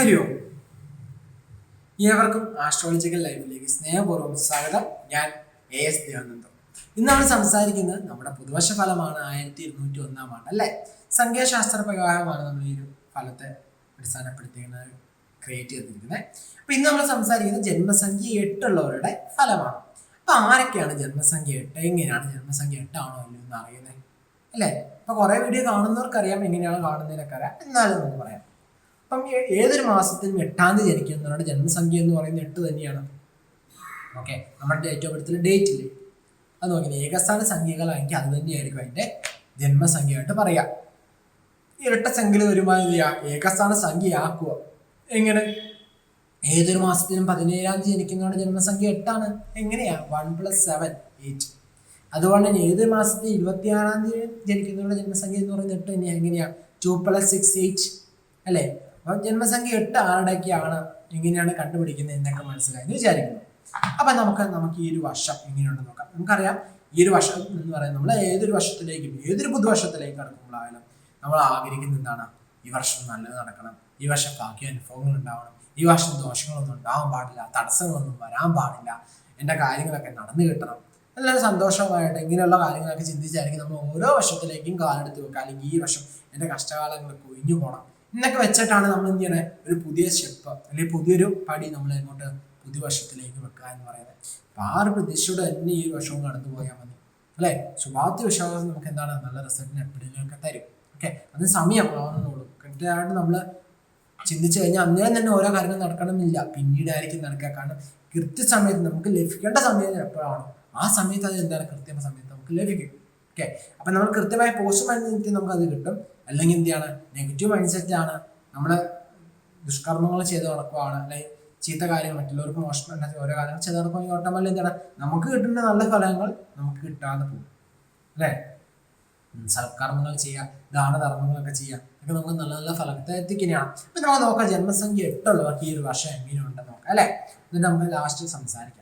ഹരി ഓം ഏവർക്കും ആസ്ട്രോളജിക്കൽ ലൈഫിലേക്ക് സ്നേഹപൂർവം സ്വാഗതം. ഞാൻ എ എസ് ദേവാനന്ദം. ഇന്ന് നമ്മൾ സംസാരിക്കുന്നത് നമ്മുടെ പുതുവശ ഫലമാണ് ആയിരത്തി ഇരുന്നൂറ്റി ഒന്നാം അല്ലേ? സംഖ്യാശാസ്ത്ര പ്രകാരമാണ് നമ്മൾ ഈ ഒരു ഫലത്തെ അടിസ്ഥാനപ്പെടുത്തിയിരുന്നത് ക്രിയേറ്റ് ചെയ്തിരിക്കുന്നത്. അപ്പൊ ഇന്ന് നമ്മൾ സംസാരിക്കുന്നത് ജന്മസംഖ്യ എട്ടുള്ളവരുടെ ഫലമാണ്. അപ്പൊ ആരൊക്കെയാണ് ജന്മസംഖ്യ എട്ട്? എങ്ങനെയാണ് ജന്മസംഖ്യ എട്ടാണോ അല്ലയോ എന്ന് അറിയുന്നത്? അല്ലേ? അപ്പൊ കുറെ വീഡിയോ കാണുന്നവർക്കറിയാം എങ്ങനെയാണ് കാണുന്നതിനൊക്കെ അറിയാം. എന്നാലും നമുക്ക് പറയാം. അപ്പം ഏതൊരു മാസത്തിലും എട്ടാം തീയതി ജനിക്കുന്നവരുടെ ജന്മസംഖ്യ എന്ന് പറയുന്നത് എട്ട് തന്നെയാണ്. ഓക്കെ നമ്മുടെ ഡേറ്റ് ഓഫ് ബർത്തിൽ ഡേറ്റ് ഇല്ലേ? അത് നോക്കി ഏകസ്ഥാന സംഖ്യകളാണെങ്കിൽ അത് തന്നെയായിരിക്കും ജന്മസംഖ്യ ജന്മസംഖ്യയായിട്ട് പറയാം. ഇരട്ട സംഖ്യയിൽ ഇല്ല ഏകസ്ഥാന ഏകസ്ഥാന സംഖ്യയാക്കുക എങ്ങനെ? ഏതൊരു മാസത്തിലും പതിനേഴാം തീയതി ജനിക്കുന്നവരുടെ ജന്മസംഖ്യ എട്ടാണ്. എങ്ങനെയാ? വൺ പ്ലസ് സെവൻ എയ്റ്റ് അതുകൊണ്ട് തന്നെ ഏത് മാസത്തെ ഇരുപത്തിയാറാം തീയതി ജനിക്കുന്നവരുടെ ജന്മസംഖ്യ എന്ന് പറയുന്നത് എട്ട് തന്നെയാണ് എങ്ങനെയാ? ടു പ്ലസ് സിക്സ് എയ്റ്റ് അല്ലേ? അപ്പൊ ജന്മസംഖ്യ എട്ട് ആരുടെയൊക്കെയാണ് എങ്ങനെയാണ് കണ്ടുപിടിക്കുന്നത് എന്നൊക്കെ മനസ്സിലായി എന്ന് വിചാരിക്കുന്നു. അപ്പൊ നമുക്ക് നമുക്ക് ഈ ഒരു വർഷം എങ്ങനെയുണ്ടെന്ന് നോക്കാം. നമുക്കറിയാം ഈ ഒരു വർഷം എന്ന് പറയുന്നത് നമ്മൾ ഏതൊരു വർഷത്തിലേക്കും ഏതൊരു പുതുവർഷത്തിലേക്ക് കടക്കുമ്പോഴായാലും നമ്മൾ ആഗ്രഹിക്കുന്നത് എന്താണ്? ഈ വർഷം നല്ലത് നടക്കണം. ഈ വർഷം ബാക്കി അനുഭവങ്ങൾ ഉണ്ടാവണം. ഈ വർഷം ദോഷങ്ങളൊന്നും ഉണ്ടാവാൻ പാടില്ല. തടസ്സങ്ങളൊന്നും വരാൻ പാടില്ല. എന്റെ കാര്യങ്ങളൊക്കെ നടന്നു കിട്ടണം. എല്ലാവരും സന്തോഷമായിട്ട് ഇങ്ങനെയുള്ള കാര്യങ്ങളൊക്കെ ചിന്തിച്ചായിരിക്കും നമ്മൾ ഓരോ വർഷത്തിലേക്കും കാലെടുത്ത് വെക്കുക. അല്ലെങ്കിൽ ഈ വർഷം എന്റെ കഷ്ടകാലങ്ങൾ കൊഴിഞ്ഞു പോകണം. എന്നൊക്കെ വെച്ചിട്ടാണ് നമ്മൾ ഇങ്ങനെ ഒരു പുതിയ സ്റ്റെപ്പ് അല്ലെങ്കിൽ പുതിയൊരു പടി നമ്മൾ ഇങ്ങോട്ട് പുതിയ വർഷത്തിലേക്ക് വെക്കുക എന്ന് പറയുന്നത്. അപ്പൊ ആ ഒരു പ്രതീക്ഷയോടെ തന്നെ ഈ വർഷവും കടന്നു പോയാൽ മതി. അല്ലെ? ശുഭാപ്തി വിശ്വാസം നമുക്ക് എന്താണ്? നല്ല റിസൾട്ടിന് എപ്പോഴെങ്കിലുമൊക്കെ തരും. ഓക്കെ? അത് സമയം ആവുന്നുള്ളൂ കൃത്യമായിട്ട് നമ്മൾ ചിന്തിച്ചു കഴിഞ്ഞാൽ അന്നേരം തന്നെ ഓരോ കാര്യങ്ങൾ നടക്കണമെന്നില്ല. പിന്നീടായിരിക്കും നടക്കുക. കാരണം കൃത്യസമയത്ത് നമുക്ക് ലഭിക്കേണ്ട സമയം എപ്പോഴാണ് ആ സമയത്ത് അത് എന്താണ്? കൃത്യമായ സമയത്ത് നമുക്ക് ലഭിക്കും. ഓക്കെ അപ്പൊ നമ്മൾ കൃത്യമായ പോസിറ്റീവ് മൈൻഡ് നമുക്ക് അത് കിട്ടും. അല്ലെങ്കിൽ എന്താണ് നെഗറ്റീവ് മൈൻഡ് ആണ്. നമ്മൾ ദുഷ്കർമ്മങ്ങൾ ചെയ്ത് നടക്കുവാണ്. അല്ലെങ്കിൽ ചീത്ത കാര്യങ്ങൾ മറ്റുള്ളവർക്ക് മോശം ഓരോ കാര്യങ്ങൾ ചെയ്ത് നടക്കുമ്പോൾ ഓട്ടോമാറ്റിക് എന്താണ് നമുക്ക് കിട്ടുന്ന നല്ല ഫലങ്ങൾ നമുക്ക് കിട്ടാതെ പോകും. അല്ലേ? സൽക്കർമ്മങ്ങൾ ചെയ്യുക ദാനധർമ്മങ്ങളൊക്കെ ചെയ്യുക. ഇതൊക്കെ നമുക്ക് നല്ല നല്ല ഫലത്തെ എത്തിക്കുന്നതാണ് അപ്പൊ നമുക്ക് നോക്കാം ജന്മസംഖ്യ എട്ടുള്ളവർക്ക് ഈ ഒരു വർഷം എങ്ങനെയുണ്ടെന്ന് നോക്കാം അല്ലേ? എന്നിട്ട് നമുക്ക് ലാസ്റ്റ് സംസാരിക്കാം.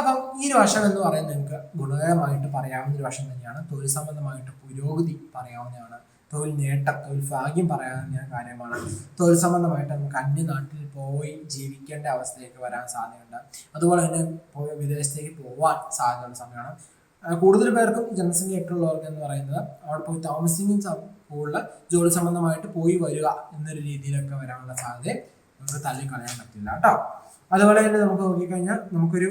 അപ്പം ഈ ഒരു വശം എന്ന് പറയുന്നത് നിങ്ങൾക്ക് ഗുണകരമായിട്ട് പറയാവുന്ന ഒരു വശം തന്നെയാണ്. തൊഴിൽ സംബന്ധമായിട്ട് പുരോഗതി പറയാവുന്നതാണ്. തൊഴിൽ നേട്ടം തൊഴിൽ ഭാഗ്യം പറയാവുന്ന കാര്യമാണ്. തൊഴിൽ സംബന്ധമായിട്ട് നമുക്ക് അന്യനാട്ടിൽ പോയി ജീവിക്കേണ്ട അവസ്ഥയിലേക്ക് വരാൻ സാധ്യതയുണ്ട്. അതുപോലെ തന്നെ പോയി വിദേശത്തേക്ക് പോകാൻ സാധ്യതയുള്ള സമയമാണ്. കൂടുതൽ പേർക്കും ജനസംഖ്യ ഉള്ളവർക്ക് എന്ന് പറയുന്നത് അവിടെ പോയി താമസിക്കുന്ന കൂടുതൽ ജോലി സംബന്ധമായിട്ട് പോയി വരിക എന്നൊരു രീതിയിലൊക്കെ വരാനുള്ള സാധ്യത നമുക്ക് തള്ളിക്കളയാൻ പറ്റില്ല കേട്ടോ. അതുപോലെ തന്നെ നമുക്ക് നോക്കിക്കഴിഞ്ഞാൽ നമുക്കൊരു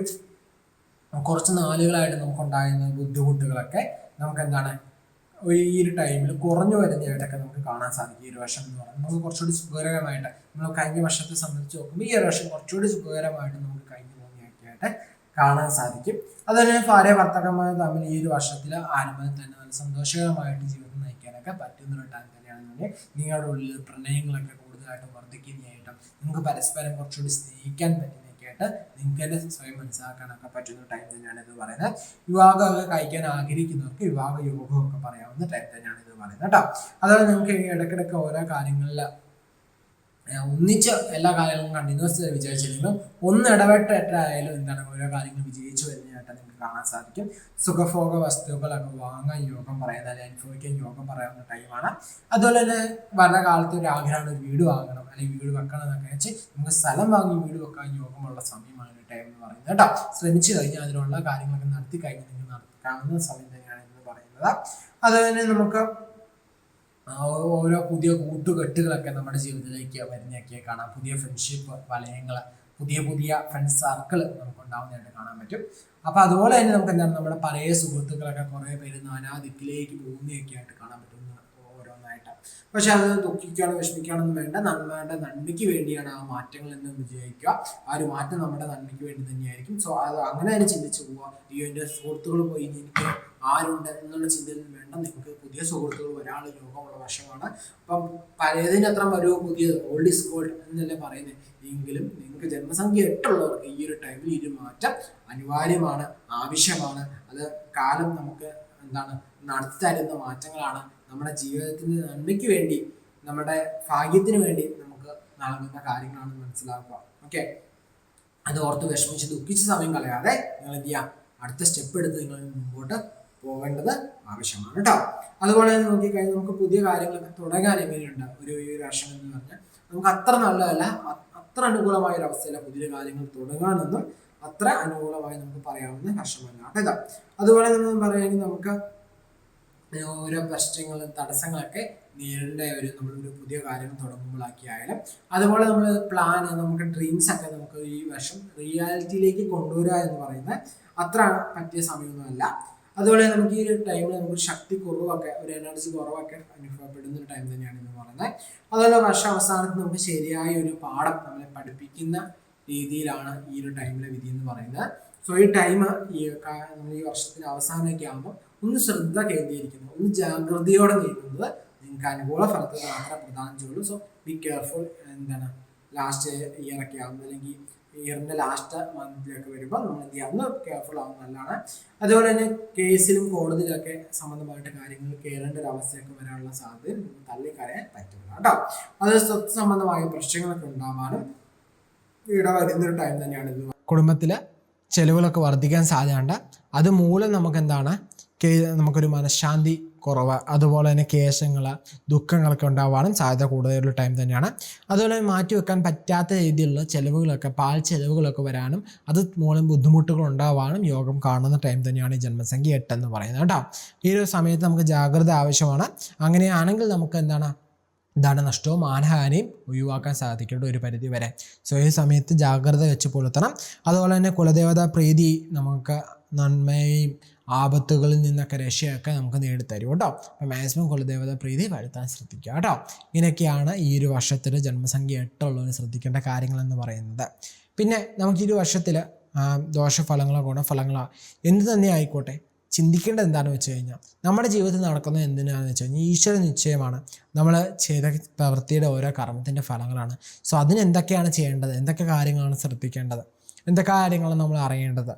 കുറച്ച് നാളുകളായിട്ട് നമുക്കുണ്ടായിരുന്ന ബുദ്ധിമുട്ടുകളൊക്കെ നമുക്ക് എന്താണ് ഈ ഒരു ടൈമിൽ കുറഞ്ഞു വരുന്നതായിട്ടൊക്കെ നമുക്ക് കാണാൻ സാധിക്കും. ഈ ഒരു വർഷം എന്ന് പറയുന്നത്. നമുക്ക് കുറച്ചുകൂടി സുഖകരമായിട്ട് നമ്മൾ കഴിഞ്ഞ വർഷത്തെ സംബന്ധിച്ച് നോക്കുമ്പോൾ ഈ ഒരു വർഷം കുറച്ചുകൂടി സുഖകരമായിട്ട് നമുക്ക് കഴിഞ്ഞു പോകുന്നതൊക്കെ ആയിട്ട് കാണാൻ സാധിക്കും. അതുപോലെ തന്നെ ഭാര്യ ഭർത്താക്കന്മാർ തമ്മിൽ ഈ ഒരു വർഷത്തിൽ ആരംഭം തന്നെ നല്ല സന്തോഷകരമായിട്ട് ജീവിതം നയിക്കാനൊക്കെ പറ്റുന്ന ഒരു ടൈം തന്നെയാണെന്നുണ്ടെങ്കിൽ നിങ്ങളുടെ ഉള്ളിൽ പ്രണയങ്ങളൊക്കെ കൂടുതലായിട്ട് വർദ്ധിക്കുന്നതായിട്ടും നിങ്ങൾക്ക് പരസ്പരം കുറച്ചുകൂടി സ്നേഹിക്കാൻ പറ്റുന്നതൊക്കെ ആയിട്ട് നിങ്ങൾക്ക് തന്നെ സ്വയം മനസ്സിലാക്കാനൊക്കെ പറ്റുന്ന ടൈം തന്നെയാണ് പറയുന്നത്. വിവാഹമൊക്കെ കഴിക്കാൻ ആഗ്രഹിക്കുന്നവർക്ക് വിവാഹ യോഗമൊക്കെ പറയാവുന്ന ടൈം തന്നെയാണ് ഇത് പറയുന്നത് കേട്ടോ. അതുപോലെ നിങ്ങൾക്ക് ഇടയ്ക്കിടയ്ക്ക് ഓരോ കാര്യങ്ങളിൽ ഒന്നിച്ച് എല്ലാ കാര്യങ്ങളും കണ്ടിന്യൂസ് വിജയിച്ചില്ലെങ്കിലും ഒന്ന് ഇടപെട്ടായാലും എന്താണ് ഓരോ കാര്യങ്ങളും വിജയിച്ചു വരുന്നതായിട്ട് നിങ്ങൾക്ക് കാണാൻ സാധിക്കും. സുഖഭോഗ വസ്തുക്കളൊക്കെ വാങ്ങാൻ യോഗം പറയുന്ന അല്ലെങ്കിൽ അനുഭവിക്കാൻ യോഗം പറയാവുന്ന ടൈമാണ് അതുപോലെ തന്നെ വരുന്ന കാലത്ത് ഒരു ആഗ്രഹമാണ് ഒരു വീട് വാങ്ങണം അല്ലെങ്കിൽ വീട് വെക്കണം എന്നൊക്കെ വെച്ച് നമുക്ക് സ്ഥലം വാങ്ങി വീട് വെക്കാൻ യോഗമുള്ള സമയമാണ് ടൈം എന്ന് പറയുന്നത് കേട്ടോ. ശ്രമിച്ചു കഴിഞ്ഞാൽ അതിനുള്ള കാര്യങ്ങളൊക്കെ നടത്തി കഴിഞ്ഞാൽ നിങ്ങൾ നടത്താവുന്ന സമയം തന്നെയാണ് എന്ന് പറയുന്നത്. അതുപോലെ തന്നെ നമുക്ക് ഓരോ പുതിയ കൂട്ടുകെട്ടുകളൊക്കെ നമ്മുടെ ജീവിതത്തിലേക്ക് വരുന്നതൊക്കെ കാണാം. പുതിയ ഫ്രണ്ട്ഷിപ്പ് വലയങ്ങൾ പുതിയ പുതിയ ഫ്രണ്ട് സർക്കിൾ നമുക്ക് ഉണ്ടാവുന്നതായിട്ട് കാണാൻ പറ്റും. അപ്പൊ അതുപോലെ തന്നെ നമുക്ക് എന്താണ് നമ്മുടെ പഴയ സുഹൃത്തുക്കളൊക്കെ കുറെ പേര് നാനാദിക്കിലേക്ക് പോകുന്നതൊക്കെ ആയിട്ട് കാണാൻ പറ്റും ഓരോന്നായിട്ട്. പക്ഷെ അത് ദുഃഖിക്കുകയാണോ വിഷമിക്കുകയാണെന്ന് വേണ്ട. നന്മയുടെ നന്മയ്ക്ക് വേണ്ടിയാണ് ആ മാറ്റങ്ങൾ എന്ന് വിജയിക്കുക. ആ ഒരു മാറ്റം നമ്മുടെ നന്മയ്ക്ക് വേണ്ടി തന്നെയായിരിക്കും. സോ അത് അങ്ങനെ തന്നെ ചിന്തിച്ചു പോവുക അയ്യോ എന്റെ സുഹൃത്തുക്കൾ പോയി എനിക്ക് ആരുണ്ട് എന്നുള്ള ചിന്തയിൽ വേണ്ട. നിങ്ങൾക്ക് പുതിയ സുഹൃത്തുക്കൾ ഒരാൾ യോഗമുള്ള വർഷമാണ്. അപ്പം പഴയതിനത്ര ഒരു പുതിയത് ഓൾഡ് ഈസ് ഗോൾഡ് എന്നല്ലേ പറയുന്നത് എങ്കിലും നിങ്ങൾക്ക് ജന്മസംഖ്യ എട്ടുള്ളവർക്ക് ഈ ഒരു ടൈമിൽ ഈ ഒരു മാറ്റം അനിവാര്യമാണ് ആവശ്യമാണ്. അത് കാലം നമുക്ക് എന്താണ് നടത്തി തരുന്ന മാറ്റങ്ങളാണ് നമ്മുടെ ജീവിതത്തിന്റെ നന്മയ്ക്ക് വേണ്ടി നമ്മുടെ ഭാഗ്യത്തിന് വേണ്ടി നമുക്ക് നൽകുന്ന കാര്യങ്ങളാണ് മനസ്സിലാക്കുക. ഓക്കെ അത് ഓർത്ത് വിഷമിച്ച് ദുഃഖിച്ച സമയം കളയാതെ നിങ്ങൾ എന്ത് ചെയ്യാം അടുത്ത സ്റ്റെപ്പ് എടുത്ത് നിങ്ങൾ മുമ്പോട്ട് പോകേണ്ടത് ആവശ്യമാണ് കേട്ടോ അതുപോലെ തന്നെ നോക്കിക്കഴിഞ്ഞാൽ നമുക്ക് പുതിയ കാര്യങ്ങളൊക്കെ തുടങ്ങാൻ എങ്ങനെയുണ്ട്? ഒരു ഈ വർഷം എന്ന് പറഞ്ഞാൽ നമുക്ക് അത്ര നല്ലതല്ല അത്ര അനുകൂലമായ ഒരു അവസ്ഥയില്ല പുതിയ കാര്യങ്ങൾ തുടങ്ങാനൊന്നും അത്ര അനുകൂലമായി നമുക്ക് പറയാവുന്ന വർഷമല്ല കേട്ടോ അതുപോലെ നമ്മൾ പറയുകയാണെങ്കിൽ നമുക്ക് ഓരോ പ്രശ്നങ്ങളും തടസ്സങ്ങളൊക്കെ നേരിടേണ്ട ഒരു നമ്മളൊരു പുതിയ കാര്യം തുടങ്ങുമ്പോഴാക്കി ആയാലും അതുപോലെ നമ്മൾ പ്ലാൻ നമുക്ക് ഡ്രീംസ് ഒക്കെ നമുക്ക് ഈ വർഷം റിയാലിറ്റിയിലേക്ക് കൊണ്ടുവരിക എന്ന് പറയുന്നത് അത്ര പറ്റിയ സമയമൊന്നുമല്ല. അതുപോലെ നമുക്ക് ഈ ഒരു ടൈമിൽ നമുക്ക് ശക്തി കുറവൊക്കെ ഒരു എനർജി കുറവൊക്കെ അനുഭവപ്പെടുന്ന ഒരു ടൈം തന്നെയാണ് എന്ന് പറയുന്നത്. അതുപോലെ വർഷ അവസാനത്ത് നമുക്ക് ശരിയായ ഒരു പാഠം നമ്മളെ പഠിപ്പിക്കുന്ന രീതിയിലാണ് ഈ ഒരു ടൈമിലെ വിധി എന്ന് പറയുന്നത്. സോ ഈ ടൈം ഈ നമ്മൾ ഈ വർഷത്തിന്റെ അവസാനമൊക്കെ ആകുമ്പോൾ ഒന്ന് ശ്രദ്ധ കേന്ദ്രീകരിക്കുന്നത് ഒന്ന് ജാഗ്രതയോടെ നീങ്ങുന്നത് നിങ്ങൾക്ക് അനുകൂല ഫലത്തിൽ മാത്രമേ പ്രധാനം ചെയ്യുള്ളൂ. സോ ബി കെയർഫുൾ എന്താണ് ലാസ്റ്റ് ഇയർ ഒക്കെ ആകുമ്പോൾ അല്ലെങ്കിൽ ഇയറിന്റെ ലാസ്റ്റ് മന്തിലൊക്കെ വരുമ്പോൾ നമ്മൾ എന്ത് ചെയ്യാവുന്ന കെയർഫുൾ ആവും നല്ലതാണ് അതുപോലെ തന്നെ കേസിലും കോടതിയിലൊക്കെ സംബന്ധമായിട്ട് കാര്യങ്ങൾ കയറേണ്ട ഒരു അവസ്ഥയൊക്കെ വരാനുള്ള സാധ്യത തള്ളിക്കളയാൻ പറ്റില്ല കേട്ടോ. അത് സ്വത്ത് സംബന്ധമായ പ്രശ്നങ്ങളൊക്കെ ഉണ്ടാവാനും ഇവിടെ വരുന്നൊരു ടൈം തന്നെയാണ് ഇത് കുടുംബത്തിലെ ചെലവുകളൊക്കെ വർദ്ധിക്കാൻ സാധ്യതയുണ്ട്. അതുമൂലം നമുക്ക് എന്താണ് നമുക്കൊരു മനഃശാന്തി കുറവ് അതുപോലെ തന്നെ കേശങ്ങൾ ദുഃഖങ്ങളൊക്കെ ഉണ്ടാവാനും സാധ്യത കൂടുതലുള്ള ടൈം തന്നെയാണ്. അതുപോലെ മാറ്റി വെക്കാൻ പറ്റാത്ത രീതിയിലുള്ള ചിലവുകളൊക്കെ പാൽ ചെലവുകളൊക്കെ വരാനും അത് മൂലം ബുദ്ധിമുട്ടുകൾ ഉണ്ടാവാനും യോഗം കാണുന്ന ടൈം തന്നെയാണ് ഈ ജന്മസംഖ്യ എട്ടെന്ന് പറയുന്നത് കേട്ടോ. ഈ ഒരു സമയത്ത് നമുക്ക് ജാഗ്രത ആവശ്യമാണ്. അങ്ങനെയാണെങ്കിൽ നമുക്ക് എന്താണ് ധനനഷ്ടവും മാനഹാനിയും ഒഴിവാക്കാൻ സാധിക്കേണ്ട ഒരു പരിധി വരെ. സോ ഈ സമയത്ത് ജാഗ്രത വെച്ച് പുലർത്തണം. അതുപോലെ തന്നെ കുലദേവതാ പ്രീതി നമുക്ക് നന്മയും ആപത്തുകളിൽ നിന്നൊക്കെ രക്ഷയൊക്കെ നമുക്ക് നേടിത്തരും കേട്ടോ. അപ്പം മാക്സിമം കുലദേവത പ്രീതി വരുത്താൻ ശ്രദ്ധിക്കുക കേട്ടോ. ഇങ്ങനെയൊക്കെയാണ് ഈ ഒരു വർഷത്തിൽ ജന്മസംഖ്യ എട്ടുള്ളവർ ശ്രദ്ധിക്കേണ്ട കാര്യങ്ങളെന്ന് പറയുന്നത്. പിന്നെ നമുക്ക് ഈ ഒരു വർഷത്തിൽ ദോഷഫലങ്ങളോ ഗുണഫലങ്ങളോ എന്ത് തന്നെ ആയിക്കോട്ടെ ചിന്തിക്കേണ്ടത് എന്താണെന്ന് വെച്ച് കഴിഞ്ഞാൽ നമ്മുടെ ജീവിതത്തിൽ നടക്കുന്നത് എന്തിനാണെന്ന് വെച്ച് കഴിഞ്ഞാൽ ഈശ്വര നിശ്ചയമാണ്. നമ്മൾ ചെയ്ത പ്രവൃത്തിയുടെ ഓരോ കർമ്മത്തിന്റെ ഫലങ്ങളാണ്. സോ അതിനെന്തൊക്കെയാണ് ചെയ്യേണ്ടത്? എന്തൊക്കെ കാര്യങ്ങളാണ് ശ്രദ്ധിക്കേണ്ടത്? എന്തൊക്കെ കാര്യങ്ങളാണ് നമ്മൾ അറിയേണ്ടത്?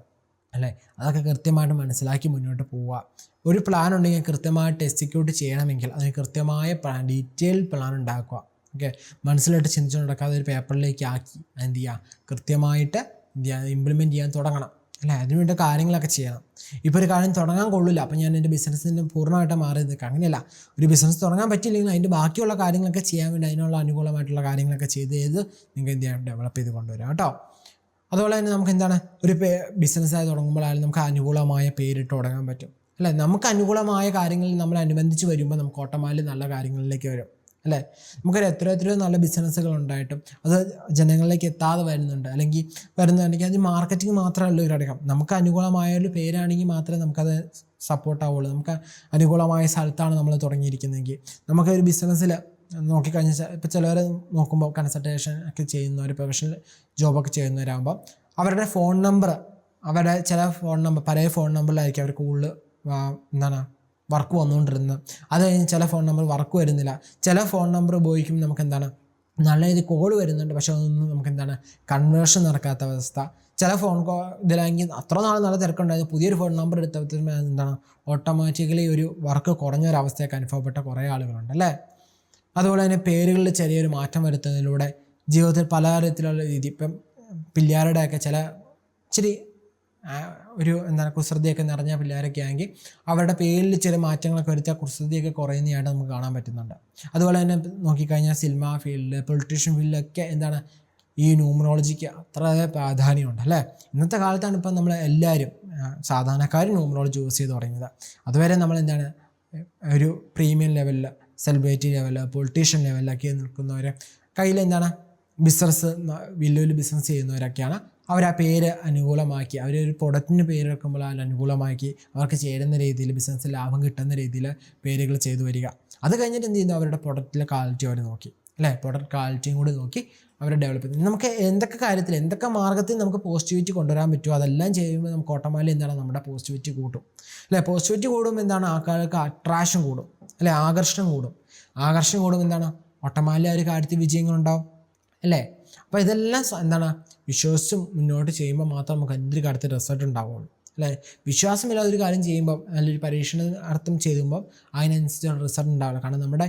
അല്ലേ? അതൊക്കെ കൃത്യമായിട്ട് മനസ്സിലാക്കി മുന്നോട്ട് പോവുക. ഒരു പ്ലാൻ ഉണ്ടെങ്കിൽ കൃത്യമായിട്ട് എക്സിക്യൂട്ട് ചെയ്യണമെങ്കിൽ അതിന് കൃത്യമായ പ്ലാൻ ഡീറ്റെയിൽ പ്ലാൻ ഉണ്ടാക്കുക. ഓക്കെ മനസ്സിലായിട്ട് ചിന്തിച്ചു നടക്കാതെ ഒരു പേപ്പറിലേക്ക് ആക്കി എന്ത് ചെയ്യുക? കൃത്യമായിട്ട് എന്ത് ചെയ്യുക? ഇംപ്ലിമെന്റ് ചെയ്യാൻ തുടങ്ങണം. അല്ലേ? അതിനുവേണ്ട കാര്യങ്ങളൊക്കെ ചെയ്യണം. ഇപ്പോൾ ഒരു കാര്യം തുടങ്ങാൻ കൊള്ളില്ല. അപ്പം ഞാൻ എന്റെ ബിസിനസ്സിന് പൂർണമായിട്ട് മാറി നിൽക്കുക അങ്ങനെയല്ല ഒരു ബിസിനസ് തുടങ്ങാൻ പറ്റില്ലെങ്കിൽ അതിന്റെ ബാക്കിയുള്ള കാര്യങ്ങളൊക്കെ ചെയ്യാൻ വേണ്ടി അതിനുള്ള അനുകൂലമായിട്ടുള്ള കാര്യങ്ങളൊക്കെ ചെയ്ത് ചെയ്ത് നിങ്ങൾക്ക് എന്ത് ചെയ്യാം? ഡെവലപ്പ് ചെയ്ത് കൊണ്ടുവരാം കേട്ടോ. അതുപോലെ തന്നെ നമുക്ക് എന്താണ്? ഒരു പേ ബിസിനസ്സായി തുടങ്ങുമ്പോഴായാലും നമുക്ക് അനുകൂലമായ പേരിട്ട് തുടങ്ങാൻ പറ്റും. അല്ലേ? നമുക്ക് അനുകൂലമായ കാര്യങ്ങളിൽ നമ്മൾ അനുബന്ധിച്ച് വരുമ്പോൾ നമുക്ക് ഓട്ടോമാലി നല്ല കാര്യങ്ങളിലേക്ക് വരും. അല്ലേ? നമുക്കൊരു എത്ര എത്രയോ നല്ല ബിസിനസ്സുകൾ ഉണ്ടായിട്ടും അത് ജനങ്ങളിലേക്ക് എത്താതെ വരുന്നുണ്ട്. അല്ലെങ്കിൽ വരുന്നുണ്ടെങ്കിൽ അത് മാർക്കറ്റിംഗ് മാത്രമല്ല ഒരു ഘടകം നമുക്ക് അനുകൂലമായ ഒരു പേരാണെങ്കിൽ മാത്രമേ നമുക്കത് സപ്പോർട്ട് ആവുള്ളൂ. നമുക്ക് അനുകൂലമായ സ്ഥലത്താണ് നമ്മൾ തുടങ്ങിയിരിക്കുന്നതെങ്കിൽ. നമുക്കൊരു ബിസിനസ്സിൽ നോക്കിക്കഴിഞ്ഞാൽ ഇപ്പോൾ ചിലവർ നോക്കുമ്പോൾ കൺസൾട്ടേഷൻ ഒക്കെ ചെയ്യുന്നവർ പ്രൊഫഷണൽ ജോബൊക്കെ ചെയ്യുന്നവരാകുമ്പോൾ അവരുടെ ഫോൺ നമ്പർ അവരുടെ ചില ഫോൺ നമ്പർ പഴയ ഫോൺ നമ്പറിലായിരിക്കും അവർ കൂടുതൽ എന്താണ് വർക്ക് വന്നുകൊണ്ടിരുന്നത്. അത് കഴിഞ്ഞ് ചില ഫോൺ നമ്പർ വർക്ക് വരുന്നില്ല. ചില ഫോൺ നമ്പർ ഉപയോഗിക്കും നമുക്ക് എന്താണ് നല്ല രീതിയിൽ കോൾ വരുന്നുണ്ട്. പക്ഷേ അതൊന്നും നമുക്ക് എന്താണ് കൺവേർഷൻ നടക്കാത്ത അവസ്ഥ. ചില ഫോൺ കോൾ ഇതിലാണെങ്കിൽ അത്ര നാൾ നല്ല തിരക്കുണ്ടായിരുന്നു. പുതിയൊരു ഫോൺ നമ്പർ എടുത്തപ്പോൾ എന്താണ് ഓട്ടോമാറ്റിക്കലി ഒരു വർക്ക് കുറഞ്ഞ ഒരു അവസ്ഥയൊക്കെ അനുഭവപ്പെട്ട കുറേ ആളുകളുണ്ട് അല്ലേ? അതുപോലെ തന്നെ പേരുകളിൽ ചെറിയൊരു മാറ്റം വരുത്തുന്നതിലൂടെ ജീവിതത്തിൽ പല തരത്തിലുള്ള രീതി. ഇപ്പം പിള്ളേരുടെയൊക്കെ ചില ഇച്ചിരി ഒരു എന്താണ് കുസൃതിയൊക്കെ നിറഞ്ഞ പിള്ളേരൊക്കെ ആണെങ്കിൽ അവരുടെ പേരിൽ ചില മാറ്റങ്ങളൊക്കെ വരുത്തിയാൽ കുസൃതിയൊക്കെ കുറയുന്നതായിട്ട് നമുക്ക് കാണാൻ പറ്റുന്നുണ്ട്. അതുപോലെ തന്നെ നോക്കിക്കഴിഞ്ഞാൽ സിനിമ ഫീൽഡ് പൊളിറ്റീഷ്യൻ ഫീൽഡിലൊക്കെ എന്താണ് ഈ ന്യൂമറോളജിക്ക് അത്ര പ്രാധാന്യമുണ്ട് അല്ലേ? ഇന്നത്തെ കാലത്താണ് ഇപ്പം നമ്മൾ എല്ലാവരും സാധാരണക്കാർ ന്യൂമറോളജി യൂസ് ചെയ്ത് തുടങ്ങിയത്. അതുവരെ നമ്മൾ എന്താണ് ഒരു പ്രീമിയം ലെവലിൽ സെലിബ്രിറ്റി ലെവലിൽ പൊളിറ്റീഷ്യൻ ലെവലിലൊക്കെ നിൽക്കുന്നവർ കയ്യിൽ എന്താണ് ബിസിനസ് വലിയ വലിയ ബിസിനസ് ചെയ്യുന്നവരൊക്കെയാണ്. അവർ ആ പേര് അനുകൂലമാക്കി അവർ ഒരു പേര് വെക്കുമ്പോൾ അതിൽ അനുകൂലമാക്കി അവർക്ക് ചേരുന്ന രീതിയിൽ ബിസിനസ്സിൽ ലാഭം കിട്ടുന്ന രീതിയിൽ പേരുകൾ ചെയ്തു വരിക. അത് കഴിഞ്ഞിട്ട് എന്ത് ചെയ്യുന്നു? അവരുടെ പ്രൊഡക്റ്റിലെ ക്വാളിറ്റി അവർ നോക്കി അല്ലേ? പ്രൊഡക്റ്റ് ക്വാളിറ്റിയും കൂടി നോക്കി അവരെ ഡെവലപ്പ് ചെയ്തു നമുക്ക് എന്തൊക്കെ കാര്യത്തിൽ എന്തൊക്കെ മാർഗത്തിൽ നമുക്ക് പോസിറ്റിവിറ്റി കൊണ്ടുവരാൻ പറ്റുമോ? അതെല്ലാം ചെയ്യുമ്പോൾ നമുക്ക് ഓട്ടോമാലി എന്താണ്? നമ്മുടെ പോസിറ്റിവിറ്റി കൂട്ടും അല്ലേ? പോസിറ്റിവിറ്റി കൂടുമ്പോൾ എന്താണ്? ആൾക്കാർക്ക് അട്രാക്ഷൻ കൂടും അല്ലേ? ആകർഷണം കൂടും. ആകർഷണം കൂടുമ്പോൾ എന്താണ്? ഓട്ടോമാലി ആ ഒരു കാര്യത്തിൽ വിജയങ്ങളുണ്ടാവും അല്ലേ? അപ്പോൾ ഇതെല്ലാം എന്താണ് വിശ്വസിച്ച് മുന്നോട്ട് ചെയ്യുമ്പോൾ മാത്രം നമുക്ക് എന്തൊരു കാര്യത്തിൽ റിസൾട്ട് ഉണ്ടാവുള്ളൂ. അല്ലേ? വിശ്വാസമില്ലാതെ ഒരു കാര്യം ചെയ്യുമ്പോൾ അല്ലെങ്കിൽ ഒരു പരീക്ഷണ അർത്ഥം ചെയ്യുമ്പോൾ അതിനനുസരിച്ചുള്ള റിസൾട്ട് ഉണ്ടാവില്ല കാരണം നമ്മുടെ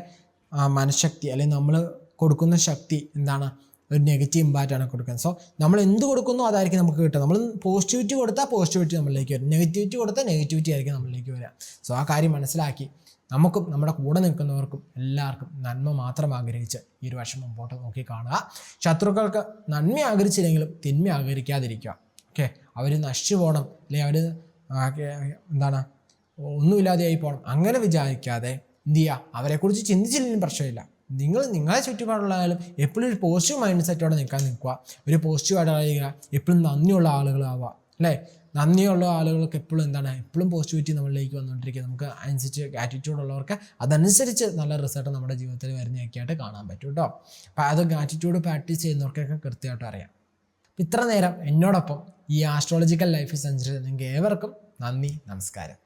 മനഃശക്തി അല്ലെങ്കിൽ നമ്മൾ കൊടുക്കുന്ന ശക്തി എന്താണ്? ഒരു നെഗറ്റീവ് ഇമ്പാക്റ്റ് ആണ് കൊടുക്കുന്നത് സോ നമ്മൾ എന്ത് കൊടുക്കുന്നു അതായിരിക്കും നമുക്ക് കിട്ടുക. നമ്മൾ പോസിറ്റിവിറ്റി കൊടുത്താൽ പോസിറ്റിവിറ്റി നമ്മളിലേക്ക് വരും. നെഗറ്റിവിറ്റി കൊടുത്താൽ നെഗറ്റിവിറ്റി ആയിരിക്കും നമ്മളിലേക്ക് വരിക സോ ആ കാര്യം മനസ്സിലാക്കി. നമുക്കും നമ്മുടെ കൂടെ നിൽക്കുന്നവർക്കും എല്ലാവർക്കും നന്മ മാത്രം ആഗ്രഹിച്ച് ഈ ഒരു വർഷം മുമ്പോട്ട് നോക്കി കാണുക. ശത്രുക്കൾക്ക് നന്മ ആഗ്രഹിച്ചില്ലെങ്കിലും തിന്മ ആഗ്രഹിക്കാതിരിക്കുക. ഓക്കെ അവർ നശിച്ചു പോകണം അല്ലെങ്കിൽ അവർ എന്താണ് ഒന്നുമില്ലാതെയായി പോകണം അങ്ങനെ വിചാരിക്കാതെ എന്ത് ചെയ്യുക? അവരെക്കുറിച്ച് ചിന്തിച്ചില്ലെങ്കിലും പ്രശ്നമില്ല. നിങ്ങൾ നിങ്ങളെ ചുറ്റുപാടുള്ളതായാലും എപ്പോഴും ഒരു പോസിറ്റീവ് മൈൻഡ് സെറ്റോടെ നിൽക്കാൻ നിൽക്കുക. ഒരു പോസിറ്റീവായിട്ട് ആയിരിക്കുക. എപ്പോഴും നന്ദിയുള്ള ആളുകളാവുക. അല്ലേ? നന്ദിയുള്ള ആളുകൾക്ക് എപ്പോഴും എന്താണ്? എപ്പോഴും പോസിറ്റിവിറ്റി നമ്മളിലേക്ക് വന്നുകൊണ്ടിരിക്കുക. നമുക്ക് അനുസരിച്ച് ആറ്റിറ്റ്യൂഡ് ഉള്ളവർക്ക് അതനുസരിച്ച് നല്ല റിസൾട്ട് നമ്മുടെ ജീവിതത്തിൽ വരുന്നതൊക്കെ ആയിട്ട് കാണാൻ പറ്റും കേട്ടോ. അപ്പോൾ അത് ആറ്റിറ്റ്യൂഡ് പ്രാക്ടീസ് ചെയ്യുന്നവർക്കൊക്കെ കൃത്യമായിട്ട് അറിയാം. ഇത്ര നേരം എന്നോടൊപ്പം ഈ ആസ്ട്രോളജിക്കൽ ലൈഫ് സെഞ്ചുറി നിങ്ങൾക്ക് ഏവർക്കും നന്ദി നമസ്കാരം.